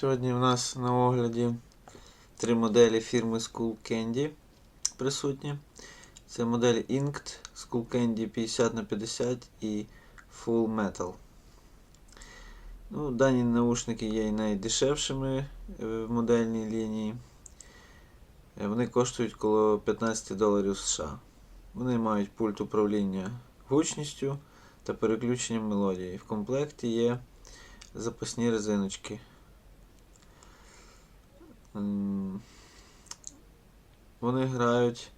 Сьогодні в нас на огляді три моделі фірми Skull Candy присутні. Це модель Inked, Skull Candy 50 на 50 і Full Metal. Ну, дані наушники є і найдешевшими е, в модельній лінії. Е, Вони коштують коло 15 доларів США. Вони мають пульт управління гучністю та переключенням мелодії. В комплекті є запасні резиночки. Вони грають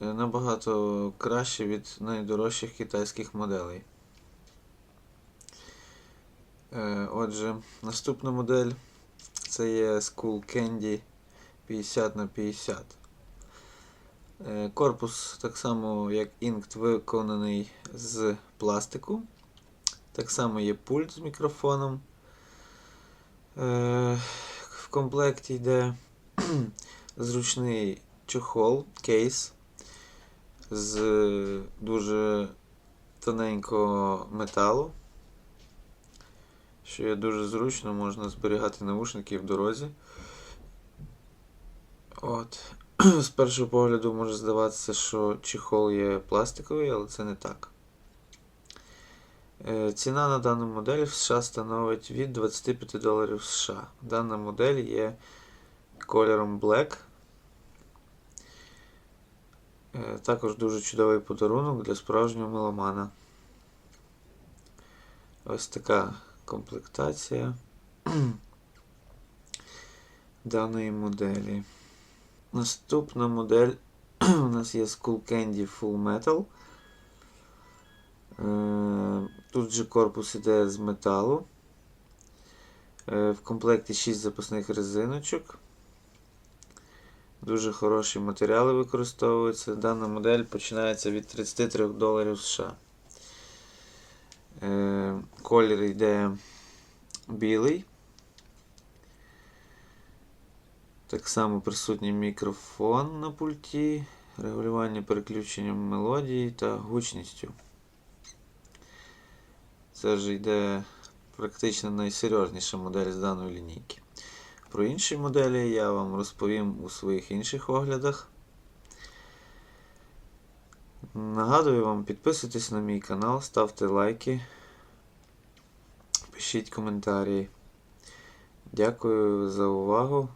е, набагато краще від найдорожчих китайських моделей. Е, Отже, наступна модель це є Skull Candy 50 на 50. Е, Корпус так само, як Inked, виконаний з пластику. Так само є пульт з мікрофоном. В комплекті йде зручний чохол, кейс з дуже тоненького металу, що є дуже зручно, можна зберігати наушники в дорозі. От. З першого погляду може здаватися, що чехол є пластиковий, але це не так. Е, Ціна на дану модель в США становить від 25 доларів США. Дана модель є кольором Black. Е, Також дуже чудовий подарунок для справжнього меломана. Ось така комплектація даної моделі. Наступна модель у нас є Skull Candy Full Metal. Е, Тут же корпус іде з металу. Е, В комплекті 6 запасних резиночок. Дуже хороші матеріали використовуються. Дана модель починається від 33 доларів США. Е, Колір йде білий. Так само присутній мікрофон на пульті, регулювання переключенням мелодії та гучністю. Це ж йде практично найсерйозніша модель з даної лінійки. Про інші моделі я вам розповім у своїх інших оглядах. Нагадую вам, підписуйтесь на мій канал, ставте лайки, пишіть коментарі. Дякую за увагу.